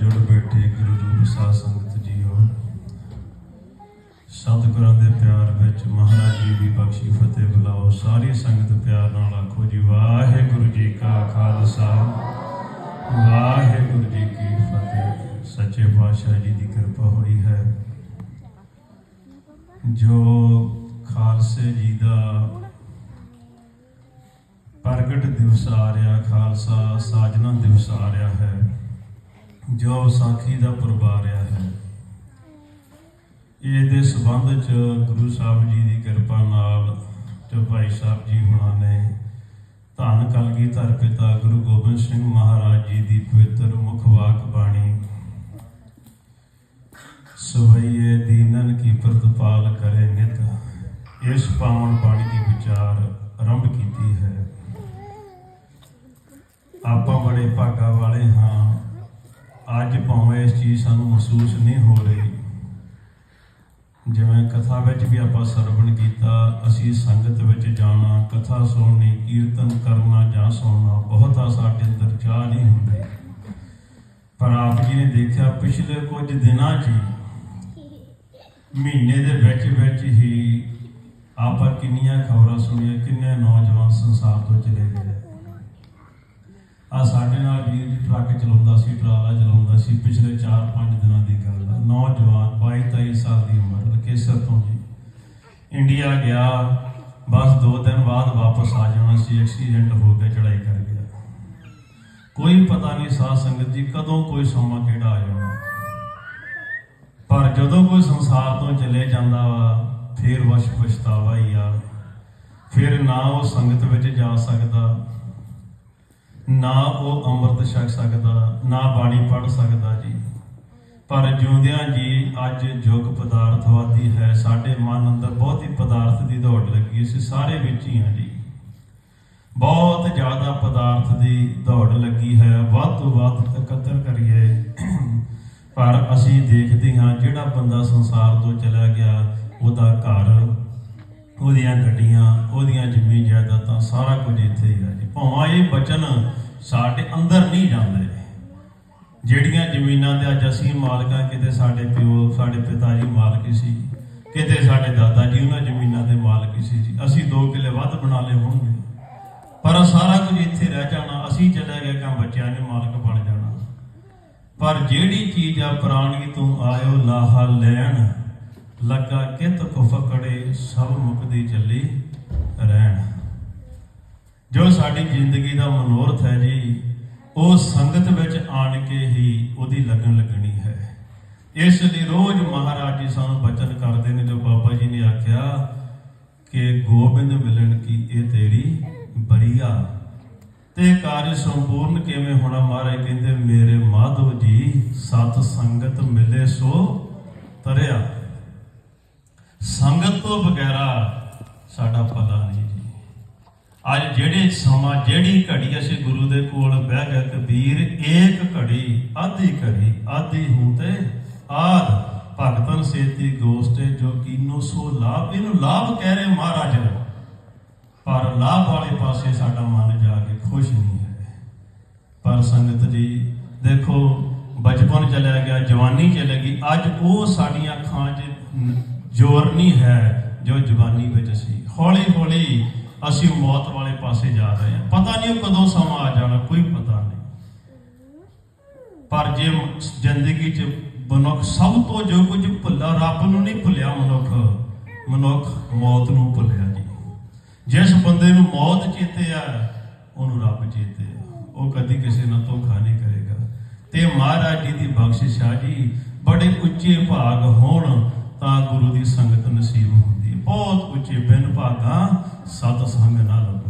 ਜੁੜ ਬੈਠੇ ਗੁਰੂ ਰੂਪ ਸਾਧ ਸੰਗਤ ਜੀਓ। ਸਤਿਗੁਰਾਂ ਦੇ ਪਿਆਰ ਵਿੱਚ ਮਹਾਰਾਜ ਜੀ ਦੀ ਬਖਸ਼ੀ ਫਤਿਹ ਬੁਲਾਓ। ਸਾਰੀ ਸੰਗਤ ਪਿਆਰ ਨਾਲ ਆਖੋ ਜੀ, ਵਾਹਿਗੁਰੂ ਜੀ ਕਾ ਖਾਲਸਾ। ਵਾਹਿਗੁਰੂ ਜੀ ਕੀ ਫਤਿਹ। ਸੱਚੇ ਪਾਤਸ਼ਾਹ ਜੀ ਦੀ ਕਿਰਪਾ ਹੋਈ ਹੈ। ਜੋ ਖਾਲਸੇ ਜੀ ਦਾ ਪ੍ਰਗਟ ਦਿਵਸ ਆ ਰਿਹਾ, ਖਾਲਸਾ ਸਾਜਨਾ ਦਿਵਸ ਆ ਰਿਹਾ ਹੈ ਜੋ ਵਿਸਾਖੀ ਦਾ ਪੁਰਬ ਆ ਰਿਹਾ ਹੈ। ਇਹਦੇ ਸਬੰਧ ਚ ਗੁਰੂ ਸਾਹਿਬ ਜੀ ਦੀ ਕਿਰਪਾ ਨਾਲ ਤੇ ਭਾਈ ਸਾਹਿਬ ਜੀ ਹੁਣਾਂ ਨੇ ਧੰਨ ਕਲਗੀ ਧਰ ਪਿਤਾ ਗੁਰੂ ਗੋਬਿੰਦ ਸਿੰਘ ਮਹਾਰਾਜ ਜੀ ਦੀ ਪਵਿੱਤਰ ਮੁਖ ਵਾਕ ਬਾਣੀ ਸੋਹਈਏ ਦੀਨਨ ਕੀ ਪ੍ਰਤਪਾਲ ਕਰੇ ਨਿਤ, ਇਸ ਪਾਵਨ ਬਾਣੀ ਦੀ ਵਿਚਾਰ ਆਰੰਭ ਕੀਤੀ ਹੈ। ਆਪਾਂ ਬੜੇ ਭਾਗਾ ਵਾਲੇ ਹਾਂ। ਅੱਜ ਭਾਵੇਂ ਇਸ ਚੀਜ਼ ਸਾਨੂੰ ਮਹਿਸੂਸ ਨਹੀਂ ਹੋ ਰਹੀ, ਜਿਵੇਂ ਕਥਾ ਵਿੱਚ ਵੀ ਆਪਾਂ ਸਰਵਣ ਕੀਤਾ, ਅਸੀਂ ਸੰਗਤ ਵਿੱਚ ਜਾਣਾ, ਕਥਾ ਸੁਣਨੀ, ਕੀਰਤਨ ਕਰਨਾ ਜਾਂ ਸੁਣਨਾ, ਬਹੁਤਾ ਸਾਡੇ ਅੰਦਰ ਚਾਹ ਨਹੀਂ ਹੁੰਦੀ। ਪਰ ਆਪ ਜੀ ਨੇ ਦੇਖਿਆ, ਪਿਛਲੇ ਕੁਝ ਦਿਨਾਂ 'ਚ ਹੀ ਮਹੀਨੇ ਦੇ ਵਿੱਚ ਵਿੱਚ ਹੀ ਆਪਾਂ ਕਿੰਨੀਆਂ ਖਬਰਾਂ ਸੁਣੀਆਂ, ਕਿੰਨੇ ਨੌਜਵਾਨ ਸੰਸਾਰ ਤੋਂ ਚਲੇ ਗਏ। ਆ ਸਾਡੇ ਨਾਲ ਵੀਰ ਜੀ ਟਰੱਕ ਚਲਾਉਂਦਾ ਸੀ, ਟਰਾਲਾ ਚਲਾਉਂਦਾ ਸੀ, ਪਿਛਲੇ 4-5 ਦਿਨਾਂ ਦੀ ਗੱਲ ਆ। ਨੌਜਵਾਨ 22-23 ਸਾਲ ਦੀ ਉਮਰ ਕੇਸਰ ਤੋਂ ਜੀ। ਇੰਡੀਆ ਗਿਆ, ਬਸ 2 ਦਿਨ ਬਾਅਦ ਵਾਪਸ ਆ ਜਾਣਾ ਸੀ, ਐਕਸੀਡੈਂਟ ਹੋ ਕੇ ਚੜਾਈ ਕਰ ਗਿਆ। ਕੋਈ ਪਤਾ ਨਹੀਂ ਸਾਧ ਸੰਗਤ ਜੀ ਕਦੋਂ ਕੋਈ ਸਮਾਂ ਕਿਹੜਾ ਆ ਜਾਣਾ। ਪਰ ਜਦੋਂ ਕੋਈ ਸੰਸਾਰ ਤੋਂ ਚਲੇ ਜਾਂਦਾ ਵਾ, ਫੇਰ ਵਸ਼ ਪਛਤਾਵਾ ਹੀ ਆ। ਫਿਰ ਨਾ ਉਹ ਸੰਗਤ ਵਿੱਚ ਜਾ ਸਕਦਾ ਨਾ ਉਹ ਅੰਮ੍ਰਿਤ ਛਕ ਸਕਦਾ, ਨਾ ਬਾਣੀ ਪੜ੍ਹ ਸਕਦਾ ਜੀ। ਪਰ ਜਿਉਂਦਿਆਂ ਜੀ, ਅੱਜ ਯੁੱਗ ਪਦਾਰਥਵਾਦੀ ਹੈ, ਸਾਡੇ ਮਨ ਅੰਦਰ ਬਹੁਤ ਹੀ ਪਦਾਰਥ ਦੀ ਦੌੜ ਲੱਗੀ ਅਸੀਂ ਸਾਰੇ ਵਿੱਚ ਹੀ ਹਾਂ ਜੀ। ਬਹੁਤ ਜ਼ਿਆਦਾ ਪਦਾਰਥ ਦੀ ਦੌੜ ਲੱਗੀ ਹੈ, ਵੱਧ ਤੋਂ ਵੱਧ ਇਕੱਤਰ ਕਰੀਏ। ਪਰ ਅਸੀਂ ਦੇਖਦੇ ਹਾਂ, ਜਿਹੜਾ ਬੰਦਾ ਸੰਸਾਰ ਤੋਂ ਚਲਾ ਗਿਆ, ਉਹਦਾ ਘਰ ਉਹਦੀਆਂ ਗੱਡੀਆਂ, ਉਹਦੀਆਂ ਜ਼ਮੀਨ ਜਾਇਦਾਦਾਂ, ਸਾਰਾ ਕੁਝ ਇੱਥੇ ਹੀ ਹੈ ਜੀ। ਭਾਵੇਂ ਇਹ ਬਚਨ ਸਾਡੇ ਅੰਦਰ ਨਹੀਂ ਜਾਂਦੇ, ਜਿਹੜੀਆਂ ਜ਼ਮੀਨਾਂ ਦੇ ਅੱਜ ਅਸੀਂ ਮਾਲਕਾਂ ਕਿਤੇ ਸਾਡੇ ਪਿਓ, ਸਾਡੇ ਪਿਤਾ ਜੀ ਮਾਲਕ ਸੀ, ਕਿਤੇ ਸਾਡੇ ਦਾਦਾ ਜੀ, ਉਹਨਾਂ ਜ਼ਮੀਨਾਂ ਦੇ ਮਾਲਕ ਸੀ ਜੀ। ਅਸੀਂ ਦੋ ਕਿੱਲੇ ਵੱਧ ਬਣਾ ਲਏ ਹੋਣਗੇ। ਪਰ ਸਾਰਾ ਕੁਝ ਇੱਥੇ ਰਹਿ ਜਾਣਾ, ਅਸੀਂ ਚਲੇ ਗਏ ਕੰਮ ਬੱਚਿਆਂ ਨੇ ਮਾਲਕ ਬਣ ਜਾਣਾ। ਪਰ ਜਿਹੜੀ ਚੀਜ਼ ਆ ਪ੍ਰਾਣੀ ਤੋਂ ਆਇਓ ਲਾਹਾ ਲੈਣ ਲੱਗਾ ਕਿਤ ਕੋ ਫਕੜੇ ਸਭ ਮੁਕਦੀ ਚੱਲੀ ਰਹਿਣ। ਜੋ ਸਾਡੀ ਜ਼ਿੰਦਗੀ ਦਾ ਮਨੋਰਥ ਹੈ ਜੀ, ਉਹ ਸੰਗਤ ਵਿੱਚ ਆਣ ਕੇ ਹੀ ਉਹਦੀ ਲੱਗਣ ਲੱਗਣੀ ਹੈ। ਇਸ ਲਈ ਰੋਜ਼ ਮਹਾਰਾਜ ਜੀ ਸਾਨੂੰ ਬਚਨ ਕਰਦੇ ਨੇ, ਜੋ ਬਾਬਾ ਜੀ ਨੇ ਆਖਿਆ ਕਿ ਗੋਬਿੰਦ ਮਿਲਣ ਕੀ ਇਹ ਤੇਰੀ ਬਰੀਆ। ਤੇ ਕਾਰਜ ਸੰਪੂਰਨ ਕਿਵੇਂ ਹੋਣਾ ਮਹਾਰਾਜ ਕਹਿੰਦੇ, ਮੇਰੇ ਮਾਧੋ ਜੀ, ਸਤ ਸੰਗਤ ਮਿਲੇ ਸੋ ਤਰਿਆ। ਸੰਗਤ ਤੋਂ ਬਗੈਰਾ ਸਾਡਾ ਭਲਾ ਨਹੀਂ ਜੀ। ਅੱਜ ਜਿਹੜੇ ਸਮਾਂ, ਜਿਹੜੀ ਘੜੀ ਅਸੀਂ ਗੁਰੂ ਦੇ ਕੋਲ ਬਹਿ ਗਏ, ਕਬੀਰ, ਏਕ ਘੜੀ ਆਧੀ ਘੜੀ ਆਧੀ ਹੂੰ ਤੇ ਆਦ ਭਗਤਨ ਸੇਤੀ ਗੋਸਟੇ ਜੋ ਕੀਨੋ ਸੋ ਲਾਭ, ਇਹਨੂੰ ਲਾਭ ਕਹਿ ਰਹੇ ਮਹਾਰਾਜ ਪਰ ਲਾਭ ਵਾਲੇ ਪਾਸੇ ਸਾਡਾ ਮਨ ਜਾ ਕੇ ਖੁਸ਼ ਨਹੀਂ ਹੈ। ਪਰ ਸੰਗਤ ਜੀ, ਦੇਖੋ, ਬਚਪਨ ਚਲਿਆ ਗਿਆ, ਜਵਾਨੀ ਚਲੇ ਗਈ, ਅੱਜ ਉਹ ਸਾਡੀਆਂ ਅੱਖਾਂ 'ਚ ਜ਼ੋਰ ਨਹੀਂ ਹੈ ਜੋ ਜਵਾਨੀ ਵਿੱਚ ਸੀ। ਹੌਲੀ ਹੌਲੀ ਅਸੀਂ ਮੌਤ ਵਾਲੇ ਪਾਸੇ ਜਾ ਰਹੇ ਹਾਂ। ਪਤਾ ਨਹੀਂ ਉਹ ਕਦੋਂ ਸਮਾਂ ਆ ਜਾਣਾ, ਕੋਈ ਪਤਾ ਨਹੀਂ। ਪਰ ਜੇ ਜ਼ਿੰਦਗੀ 'ਚ ਮਨੁੱਖ ਸਭ ਤੋਂ ਜੋ ਕੁਝ ਭੁੱਲਾ, ਰੱਬ ਨੂੰ ਨਹੀਂ ਭੁੱਲਿਆ ਮਨੁੱਖ ਮਨੁੱਖ ਮੌਤ ਨੂੰ ਭੁੱਲਿਆ ਜੀ। ਜਿਸ ਬੰਦੇ ਨੂੰ ਮੌਤ ਚੇਤੇ ਆ, ਉਹਨੂੰ ਰੱਬ ਚੇਤੇ ਆ। ਉਹ ਕਦੀ ਕਿਸੇ ਨਾਲ ਧੋਖਾ ਨਹੀਂ ਕਰੇਗਾ। ਤੇ ਮਹਾਰਾਜ ਜੀ ਦੀ ਬਖਸ਼ਿਸ਼ ਆ ਜੀ, ਬੜੇ ਉੱਚੇ ਭਾਗ ਹੋਣ ਤਾਂ ਗੁਰੂ ਦੀ ਸੰਗਤ ਨਸੀਬ ਹੁੰਦੀ। ਬਹੁਤ ਉੱਚੇ ਬਿਨ ਭਾਗਾ ਸਤ ਸੰਗ ਨਾ ਲੱਭੇ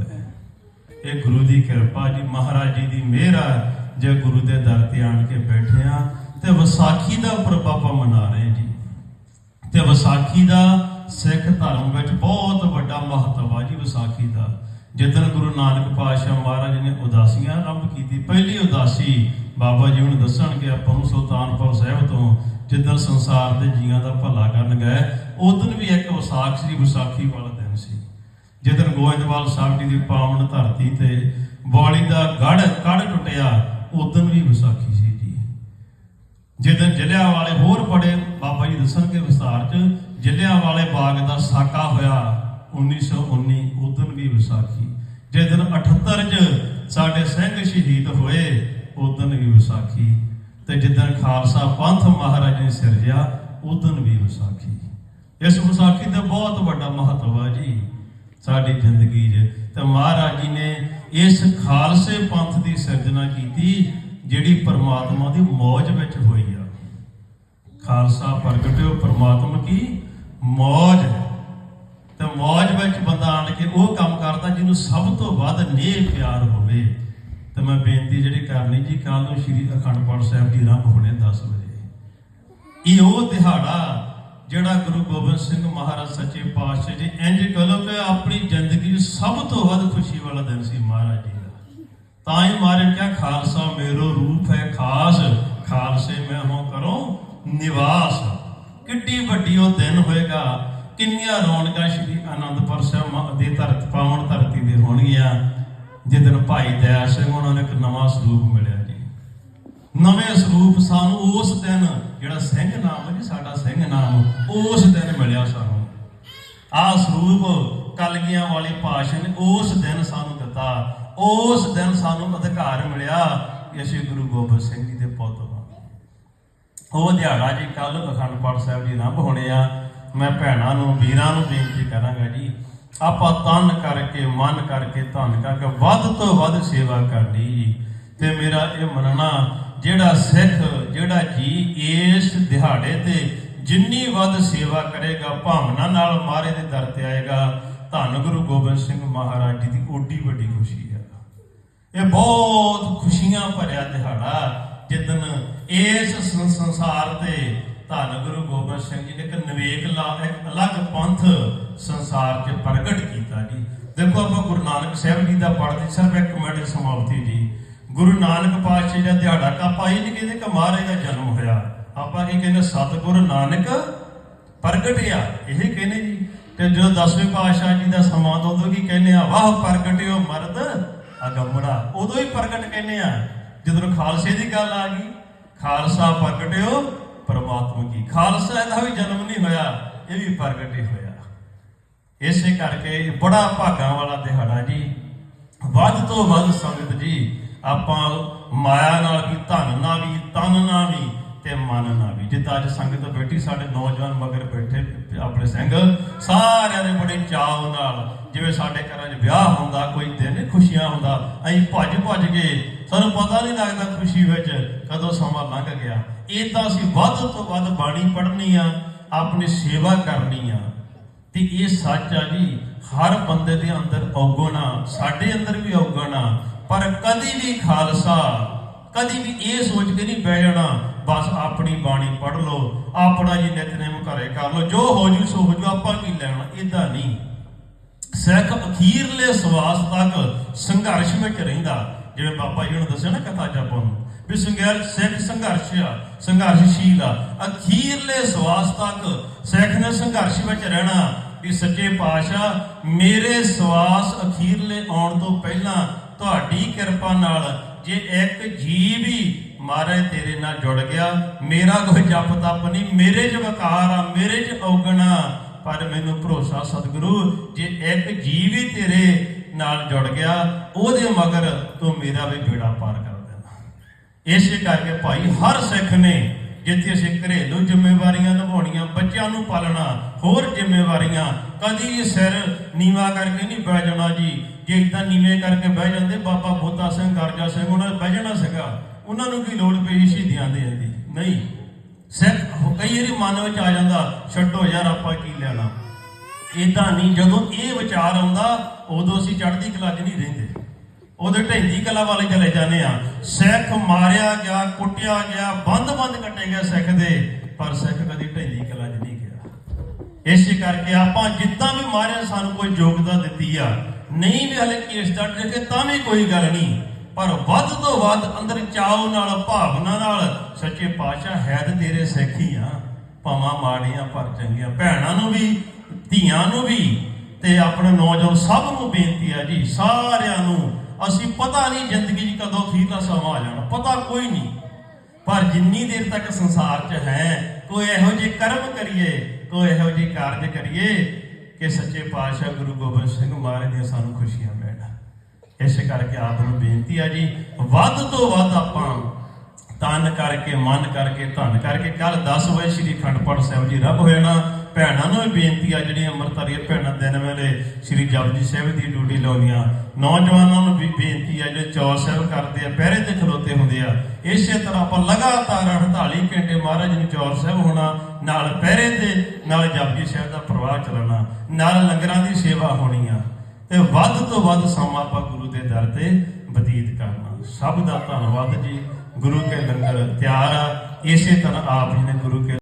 ਇਹ ਗੁਰੂ ਦੀ ਕਿਰਪਾ ਜੀ, ਮਹਾਰਾਜ ਜੀ ਦੀ ਮਿਹਰ ਹੈ ਜੇ ਗੁਰੂ ਦੇ ਦਰ ਤੇ ਆਣ ਕੇ ਬੈਠੇ ਆ, ਤੇ ਵਿਸਾਖੀ ਦਾ ਪੁਰਬ ਆਪਾਂ ਮਨਾ ਰਹੇ ਜੀ। ਤੇ ਵਿਸਾਖੀ ਦਾ ਸਿੱਖ ਧਰਮ ਵਿੱਚ ਬਹੁਤ ਵੱਡਾ ਮਹੱਤਵ ਆ ਜੀ ਵਿਸਾਖੀ ਦਾ। ਜਿੱਦਣ ਗੁਰੂ ਨਾਨਕ ਪਾਤਸ਼ਾਹ ਮਹਾਰਾਜ ਨੇ ਉਦਾਸੀਆਂ ਆਰੰਭ ਕੀਤੀ, ਪਹਿਲੀ ਉਦਾਸੀ ਬਾਬਾ ਜੀ ਹੁਣ ਦੱਸਣਗੇ ਆਪਾਂ ਨੂੰ ਸੁਲਤਾਨਪੁਰ ਸਾਹਿਬ ਤੋਂ ਜਿੱਦਣ ਸੰਸਾਰ ਦੇ ਜੀਆਂ ਦਾ ਭਲਾ ਕਰਨ ਗਏ, ਉਦੋਂ ਵੀ ਇੱਕ ਵਿਸਾਖ ਸੀ ਵਿਸਾਖੀ ਵਾਲਾ ਦਿਨ ਸੀ। ਜਿੱਦਣ ਗੋਇੰਦਵਾਲ ਸਾਹਿਬ ਜੀ ਦੀ ਪਾਵਨ ਧਰਤੀ ਤੇ ਬੋਲੀ ਦਾ ਗੜ ਕੜ ਟੁੱਟਿਆ, ਉਦੋਂ ਵੀ ਵਿਸਾਖੀ ਸੀ ਜੀ। ਜਲਿਆਂ ਵਾਲੇ ਹੋਰ ਬੜੇ ਬਾਬਾ ਜੀ ਦੱਸਣਗੇ ਵਿਸਤਾਰ ਚ ਜ਼ਿਲ੍ਹਿਆਂ ਵਾਲੇ ਬਾਗ ਦਾ ਸਾਕਾ ਹੋਇਆ 1919 ਉਦੋਂ ਵੀ ਵਿਸਾਖੀ। ਜਿਸ ਦਿਨ 78 ਚ ਸਾਡੇ ਸਿੰਘ ਸ਼ਹੀਦ ਹੋਏ, ਉਦੋਂ ਵੀ ਵਿਸਾਖੀ। ਤੇ ਜਿੱਦਣ ਖਾਲਸਾ ਪੰਥ ਮਹਾਰਾਜ ਨੇ ਸਿਰਜਿਆ ਉਦੋਂ ਵੀ ਵਿਸਾਖੀ। ਇਸ ਵਿਸਾਖੀ ਦਾ ਬਹੁਤ ਵੱਡਾ ਮਹੱਤਵ ਹੈ ਜੀ ਸਾਡੀ ਜ਼ਿੰਦਗੀ 'ਚ। ਤੇ ਮਹਾਰਾਜ ਜੀ ਨੇ ਇਸ ਖਾਲਸੇ ਪੰਥ ਦੀ ਸਿਰਜਣਾ ਕੀਤੀ, ਜਿਹੜੀ ਪਰਮਾਤਮਾ ਦੀ ਮੌਜ ਵਿੱਚ ਹੋਈ ਆ। ਖਾਲਸਾ ਪ੍ਰਗਟਿਓ ਪਰਮਾਤਮਾ ਕੀ? ਮੌਜ। ਤੇ ਮੌਜ ਵਿੱਚ ਬੰਦਾ ਆਣ ਕੇ ਉਹ ਕੰਮ ਕਰਦਾ ਜਿਹਨੂੰ ਸਭ ਤੋਂ ਵੱਧ ਨੇਹ ਪਿਆਰ ਹੋਵੇ। ਤਾਂ ਮੈਂ ਬੇਨਤੀ ਜਿਹੜੀ ਕਰਨੀ ਜੀ ਕੱਲ ਨੂੰ ਸ੍ਰੀ ਅਖੰਡ ਪਾਠ ਸਾਹਿਬ ਦੀ ਆਰੰਭ ਹੋਣੇ 10 ਵਜੇ। ਇਹ ਉਹ ਦਿਹਾੜਾ ਜਿਹੜਾ ਗੁਰੂ ਗੋਬਿੰਦ ਸਿੰਘ ਮਹਾਰਾਜ ਸੱਚੇ ਪਾਤਸ਼ਾਹ ਜੀ, ਇੰਜ ਕਹੋ ਕਿ ਆਪਣੀ ਜ਼ਿੰਦਗੀ 'ਚ ਸਭ ਤੋਂ ਵੱਧ ਖੁਸ਼ੀ ਵਾਲਾ ਦਿਨ ਸੀ ਮਹਾਰਾਜ ਜੀ ਦਾ। ਤਾਂ ਹੀ ਮਹਾਰਾਜ ਕਿਹਾ, ਖਾਲਸਾ ਮੇਰੋ ਰੂਪ ਹੈ ਖਾਸ, ਖਾਲਸੇ ਮੈਂ ਹਾਂ ਕਰੋ ਨਿਵਾਸ। ਕਿੱਡੀ ਵੱਡੀ ਉਹ ਦਿਨ ਹੋਏਗਾ। ਕਿੰਨੀਆਂ ਰੌਣਕਾਂ ਸ਼੍ਰੀ ਆਨੰਦਪੁਰ ਸਾਹਿਬ ਮ- ਦੀ ਧਰਤ ਪਾਵਨ ਧਰਤੀ ਦੇ ਹੋਣਗੀਆਂ। ਜਿੱਦਣ ਭਾਈ ਦਇਆ ਸਿੰਘ ਉਹਨਾਂ ਨੂੰ ਇੱਕ ਨਵਾਂ ਸਰੂਪ ਮਿਲਿਆ ਜੀ। ਨਵੇਂ ਸਰੂਪ ਸਾਨੂੰ ਉਸ ਦਿਨ ਜਿਹੜਾ ਸਿੰਘ ਨਾਮ ਹੈ ਜੀ, ਸਾਡਾ ਸਿੰਘ ਨਾਮ, ਉਸ ਦਿਨ ਮਿਲਿਆ ਸਾਨੂੰ। ਆਹ ਸਰੂਪ ਕਲਗੀਆਂ ਵਾਲੇ ਪਾਸ਼ਾ ਨੇ ਉਸ ਦਿਨ ਸਾਨੂੰ ਦਿੱਤਾ। ਉਸ ਦਿਨ ਸਾਨੂੰ ਅਧਿਕਾਰ ਮਿਲਿਆ ਕਿ ਅਸੀਂ ਗੁਰੂ ਗੋਬਿੰਦ ਸਿੰਘ ਜੀ ਦੇ ਪੁੱਤ ਹਾਂ। ਉਹ ਦਿਹਾੜਾ ਜੀ ਕੱਲ ਅਖੰਡ ਪਾਠ ਸਾਹਿਬ ਜੀ ਆਰੰਭ ਹੋਣੇ ਆ। ਮੈਂ ਭੈਣਾਂ ਨੂੰ, ਵੀਰਾਂ ਨੂੰ ਬੇਨਤੀ ਕਰਾਂਗਾ ਜੀ ਆਪਾਂ ਤਨ ਕਰਕੇ, ਮਨ ਕਰਕੇ, ਧਨ ਕਰਕੇ, ਵੱਧ ਤੋਂ ਵੱਧ ਸੇਵਾ ਕਰਨੀ ਤੇ ਮੇਰਾ ਇਹ ਮੰਨਣਾ, ਜਿਹੜਾ ਸਿੱਖ, ਜਿਹੜਾ ਜੀ, ਇਸ ਦਿਹਾੜੇ ਤੇ ਜਿੰਨੀ ਵੱਧ ਸੇਵਾ ਕਰੇਗਾ, ਭਾਵਨਾ ਨਾਲ ਮਾਰੇ ਦੇ ਦਰ ਤੇ ਆਏਗਾ, ਧੰਨ ਗੁਰੂ ਗੋਬਿੰਦ ਸਿੰਘ ਮਹਾਰਾਜ ਜੀ ਦੀ ਓਡੀ ਵੱਡੀ ਖੁਸ਼ੀ ਹੈ। ਇਹ ਬਹੁਤ ਖੁਸ਼ੀਆਂ ਭਰਿਆ ਦਿਹਾੜਾ ਜਿੱਦਨ ਇਸ ਸੰਸਾਰ ਤੇ ਧੰਨ ਗੁਰੂ ਗੋਬਿੰਦ ਸਿੰਘ ਜੀ ਨੇ ਇੱਕ ਨਵੇਕ ਲਾ, ਇੱਕ ਅਲੱਗ ਪੰਥ ਸੰਸਾਰ 'ਚ ਪ੍ਰਗਟ ਕੀਤਾ ਜੀ। ਦੇਖੋ ਆਪਾਂ ਗੁਰੂ ਨਾਨਕ ਸਾਹਿਬ ਜੀ ਦਾ ਪੜ੍ਹਦੇ ਸਿਰਫ ਇੱਕ ਮਿੰਟ ਸਮਾਪਤੀ ਜੀ। ਗੁਰੂ ਨਾਨਕ ਪਾਤਸ਼ਾਹ ਦਾ ਦਿਹਾੜਾ ਕਾਪਾ ਇਹ ਨਹੀਂ ਕਹਿੰਦੇ ਕਿ ਮਹਾਰਾਜ ਦਾ ਜਨਮ ਹੋਇਆ। ਆਪਾਂ ਕੀ ਕਹਿੰਦੇ ਸਤਿਗੁਰੂ ਨਾਨਕ ਪ੍ਰਗਟਿਆ, ਇਹ ਕਹਿੰਦੇ ਜੀ। ਤੇ ਜਦੋਂ ਦਸਵੇਂ ਪਾਤਸ਼ਾਹ ਜੀ ਦਾ ਸਮਾਂ ਉਦੋਂ ਕੀ ਕਹਿੰਦੇ ਆ, ਵਾਹ ਪ੍ਰਗਟਿਓ ਮਰਦ ਅਗੰਮੜਾ। ਉਦੋਂ ਹੀ ਪ੍ਰਗਟ ਕਹਿੰਦੇ ਆ। ਜਦੋਂ ਖਾਲਸੇ ਦੀ ਗੱਲ ਆ ਗਈ, ਖਾਲਸਾ ਪ੍ਰਗਟਿਓ ਪਰਮਾਤਮਾ ਕੀ ਖਾਲਸਾ ਦਾ ਵੀ ਜਨਮ ਨਹੀਂ ਹੋਇਆ, ਇਹ ਵੀ ਪ੍ਰਗਟ ਹੀ ਹੋਇਆ। ਇਸੇ ਕਰਕੇ ਇਹ ਬੜਾ ਭਾਗਾਂ ਵਾਲਾ ਦਿਹਾੜਾ ਜੀ। ਵੱਧ ਤੋਂ ਵੱਧ ਸੰਗਤ ਜੀ, ਆਪਾਂ ਮਾਇਆ ਨਾਲ ਵੀ, ਧਨ ਨਾਲ ਵੀ, ਤਨ ਨਾਲ ਵੀ ਤੇ ਮਨ ਨਾਲ ਵੀ। ਜਿੱਦਾਂ ਅੱਜ ਸੰਗਤ ਬੈਠੀ, ਸਾਡੇ ਨੌਜਵਾਨ ਮਗਰ ਬੈਠੇ ਆਪਣੇ ਸਿੰਘ, ਸਾਰਿਆਂ ਦੇ ਬੜੇ ਚਾਅ ਨਾਲ, ਜਿਵੇਂ ਸਾਡੇ ਘਰਾਂ 'ਚ ਵਿਆਹ ਹੁੰਦਾ, ਕੋਈ ਦਿਨ ਖੁਸ਼ੀਆਂ ਹੁੰਦਾ, ਅਸੀਂ ਭੱਜ ਭੱਜ ਕੇ ਸਾਨੂੰ ਪਤਾ ਨਹੀਂ ਲੱਗਦਾ ਖੁਸ਼ੀ ਵਿੱਚ ਕਦੋਂ ਸਮਾਂ ਲੰਘ ਗਿਆ। ਇਹ ਤਾਂ ਅਸੀਂ ਵੱਧ ਤੋਂ ਵੱਧ ਬਾਣੀ ਪੜ੍ਹਨੀ ਆ, ਆਪਣੀ ਸੇਵਾ ਕਰਨੀ ਆ। ਤੇ ਇਹ ਸੱਚ ਆ ਜੀ, ਹਰ ਬੰਦੇ ਦੇ ਅੰਦਰ ਔਗਣ ਆ, ਸਾਡੇ ਅੰਦਰ ਵੀ ਔਗਣ ਆ। ਪਰ ਕਦੀ ਵੀ ਖਾਲਸਾ, ਕਦੀ ਵੀ ਇਹ ਸੋਚ ਕੇ ਨਹੀਂ ਬਹਿ ਜਾਣਾ, ਬਸ ਆਪਣੀ ਬਾਣੀ ਪੜ੍ਹ ਲਓ, ਆਪਣਾ ਜੀ ਨਿਤਨੇਮ ਘਰੇ ਕਰ ਲਓ, ਜੋ ਹੋ ਜੂ ਸੋ ਹੋ ਜੂ, ਆਪਾਂ ਕੀ ਲੈਣਾ? ਇਦਾਂ ਨਹੀਂ। ਸਿੱਖ ਅਖੀਰਲੇ ਸਵਾਸ ਤੱਕ ਸੰਘਰਸ਼ ਵਿੱਚ ਰਹਿੰਦਾ। ਜਿਵੇਂ ਬਾਬਾ ਜੀ ਨੇ ਦੱਸਿਆ ਨਾ ਕਥਾ ਜਪਾਂ ਨੂੰ, ਵੀ ਸੰਘਰਸ਼, ਸਿੱਖ ਸੰਘਰਸ਼ ਆ, ਸੰਘਰਸ਼ਸ਼ੀਲ ਆ। ਅਖੀਰਲੇ ਸਵਾਸ ਤੱਕ ਸਿੱਖ ਨੇ ਸੰਘਰਸ਼ ਵਿੱਚ ਰਹਿਣਾ ਵੀ ਸੱਚੇ ਪਾਤਸ਼ਾਹ, ਮੇਰੇ ਸਵਾਸ ਅਖੀਰਲੇ ਆਉਣ ਤੋਂ ਪਹਿਲਾਂ ਤੁਹਾਡੀ ਕਿਰਪਾ ਨਾਲ ਜੇ ਇੱਕ ਜੀਵ ਹੀ ਮਹਾਰਾਜ ਤੇਰੇ ਨਾਲ ਜੁੜ ਗਿਆ, ਮੇਰਾ ਕੋਈ ਜਪ ਤਪ ਨਹੀਂ, ਮੇਰੇ 'ਚ ਵਕਾਰ ਆ, ਮੇਰੇ 'ਚ ਔਗਣਾ ਪਰ ਮੈਨੂੰ ਭਰੋਸਾ ਸਤਿਗੁਰੂ, ਜੇ ਇੱਕ ਜੀਵ ਹੀ ਤੇਰੇ ਨਾਲ ਜੁੜ ਗਿਆ, ਉਹਦੇ ਮਗਰ ਤੂੰ ਮੇਰਾ ਵੀ ਬੇੜਾ ਪਾਰ ਕਰ ਦੇਣਾ। ਇਸੇ ਕਰਕੇ ਭਾਈ, ਹਰ ਸਿੱਖ ਨੇ ਜਿੱਥੇ ਅਸੀਂ ਘਰੇਲੂ ਜ਼ਿੰਮੇਵਾਰੀਆਂ ਨਿਭਾਉਣੀਆਂ, ਬੱਚਿਆਂ ਨੂੰ ਪਾਲਣਾ, ਹੋਰ ਜ਼ਿੰਮੇਵਾਰੀਆਂ, ਕਦੀ ਵੀ ਸਿਰ ਨੀਵਾ ਕਰਕੇ ਨਹੀਂ ਬਹਿ ਜਾਣਾ ਜੀ। ਜੇ ਇਦਾਂ ਨੀਵੇਂ ਕਰਕੇ ਬਹਿ ਜਾਂਦੇ, ਬਾਬਾ ਬੋਤਾ ਸਿੰਘ, ਗਰਜਾ ਸਿੰਘ ਉਹਨਾਂ ਨੇ ਬਹਿ ਜਾਣਾ ਸੀਗਾ। ਉਹਨਾਂ ਨੂੰ ਕੀ ਲੋੜ ਪਈ ਸ਼ਹੀਦੀਆਂ ਦੇਣ ਦੀ? ਨਹੀਂ। ਸਿੱਖ ਕਈ ਵਾਰੀ ਮਨ ਵਿੱਚ ਆ ਜਾਂਦਾ, ਛੱਡੋ ਯਾਰ ਆਪਾਂ ਕੀ ਲੈਣਾ। ਇਦਾਂ ਨਹੀਂ, ਜਦੋਂ ਇਹ ਵਿਚਾਰ ਆਉਂਦਾ, ਉਦੋਂ ਅਸੀਂ ਚੜ੍ਹਦੀ ਕਲਾ 'ਚ ਨਹੀਂ ਰਹਿੰਦੇ। ਉਹਦੇ ਢੈਂਦੀ ਕਲਾ ਵਾਲੇ ਚਲੇ ਜਾਂਦੇ ਆ ਸਿੱਖ ਮਾਰਿਆ ਗਿਆ, ਕੁੱਟਿਆ ਗਿਆ, ਬੰਦ-ਬੰਦ ਕੱਟੇ ਗਏ ਸਿੱਖ ਦੇ, ਪਰ ਸਿੱਖ ਕਦੀ ਢੈਂਦੀ ਕਲਾ 'ਚ ਨਹੀਂ ਗਿਆ। ਇਸੇ ਕਰਕੇ ਆਪਾਂ ਜਿੱਦਾਂ ਵੀ ਮਾਰਿਆ, ਸਾਨੂੰ ਕੋਈ ਯੋਗਤਾ ਦਿੱਤੀ ਆ। ਨਹੀਂ ਵੀ ਹਲੇ ਕੇਸ ਡਟ ਜੇ ਤਾਂ ਵੀ ਕੋਈ ਗੱਲ ਨਹੀਂ। ਪਰ ਵੱਧ ਤੋਂ ਵੱਧ ਅੰਦਰ ਚਾਉ ਨਾਲ, ਭਾਵਨਾ ਨਾਲ ਸੱਚੇ ਪਾਤਸ਼ਾਹ ਹੈ ਤੇ ਤੇਰੇ ਸਿੱਖ ਹੀ ਆ। ਭਾਵਾਂ ਮਾੜੀਆਂ ਪਰ ਚੰਗੀਆਂ। ਭੈਣਾਂ ਨੂੰ ਵੀ, ਧੀਆਂ ਨੂੰ ਵੀ ਤੇ ਆਪਣੇ ਨੌਜਵਾਨ ਸਭ ਨੂੰ ਬੇਨਤੀ ਆ ਜੀ, ਸਾਰਿਆਂ ਨੂੰ। ਅਸੀਂ ਪਤਾ ਨਹੀਂ ਜ਼ਿੰਦਗੀ 'ਚ ਕਦੋਂ ਅਖੀਰਲਾ ਸਮਾਂ ਆ ਜਾਣਾ, ਪਤਾ ਕੋਈ ਨਹੀਂ। ਪਰ ਜਿੰਨੀ ਦੇਰ ਤੱਕ ਸੰਸਾਰ 'ਚ ਹੈ, ਕੋਈ ਇਹੋ ਜਿਹੇ ਕਰਮ ਕਰੀਏ, ਕੋਈ ਇਹੋ ਜਿਹੇ ਕਾਰਜ ਕਰੀਏ ਕਿ ਸੱਚੇ ਪਾਤਸ਼ਾਹ ਗੁਰੂ ਗੋਬਿੰਦ ਸਿੰਘ ਮਹਾਰਾਜ ਦੀਆਂ ਸਾਨੂੰ ਖੁਸ਼ੀਆਂ ਮਿਲਣ। ਇਸ ਕਰਕੇ ਆਪ ਨੂੰ ਬੇਨਤੀ ਆ ਜੀ, ਵੱਧ ਤੋਂ ਵੱਧ ਆਪਾਂ ਤਨ ਕਰਕੇ, ਮਨ ਕਰਕੇ, ਧਨ ਕਰਕੇ ਕੱਲ 10 ਵਜੇ ਸ੍ਰੀ ਅਖੰਡ ਪਾਠ ਸਾਹਿਬ ਜੀ ਰੱਬ ਹੋ ਜਾਣਾ ਭੈਣਾਂ ਨੂੰ ਵੀ ਬੇਨਤੀ ਆ ਜਿਹੜੀਆਂ ਅੰਮ੍ਰਿਤਧਾਰੀ ਭੈਣਾਂ ਦਿਨ ਵੇਲੇ ਸ੍ਰੀ ਜਪਜੀ ਸਾਹਿਬ ਦੀ ਡਿਊਟੀ ਲਾਉਂਦੀਆਂ। ਨੌਜਵਾਨਾਂ ਨੂੰ ਵੀ ਬੇਨਤੀ ਆ, ਜਿਹੜੇ ਚੌਰ ਸਾਹਿਬ ਕਰਦੇ ਆ, ਪਹਿਰੇ ਤੇ ਖਲੋਤੇ ਹੁੰਦੇ ਆ, ਇਸੇ ਤਰ੍ਹਾਂ ਆਪਾਂ ਲਗਾਤਾਰ 48 ਘੰਟੇ ਮਹਾਰਾਜ ਨੂੰ ਚੌਰ ਸਾਹਿਬ ਹੋਣਾ, ਨਾਲ ਪਹਿਰੇ ਤੇ, ਨਾਲ ਜਪਜੀ ਸਾਹਿਬ ਦਾ ਪ੍ਰਵਾਹ ਚੱਲਣਾ, ਨਾਲ ਲੰਗਰਾਂ ਦੀ ਸੇਵਾ ਹੋਣੀ ਆ। ਤੇ ਵੱਧ ਤੋਂ ਵੱਧ ਸਮਾਂ ਆਪਾਂ ਗੁਰੂ ਦੇ ਦਰ ਤੇ ਬਤੀਤ ਕਰਨਾ। ਸਭ ਦਾ ਧੰਨਵਾਦ ਜੀ। ਗੁਰੂ ਕੇ ਲੰਗਰ ਤਿਆਰ ਆ। ਇਸੇ ਤਰ੍ਹਾਂ ਆਪ ਜੀ ਨੇ ਗੁਰੂ ਕੇ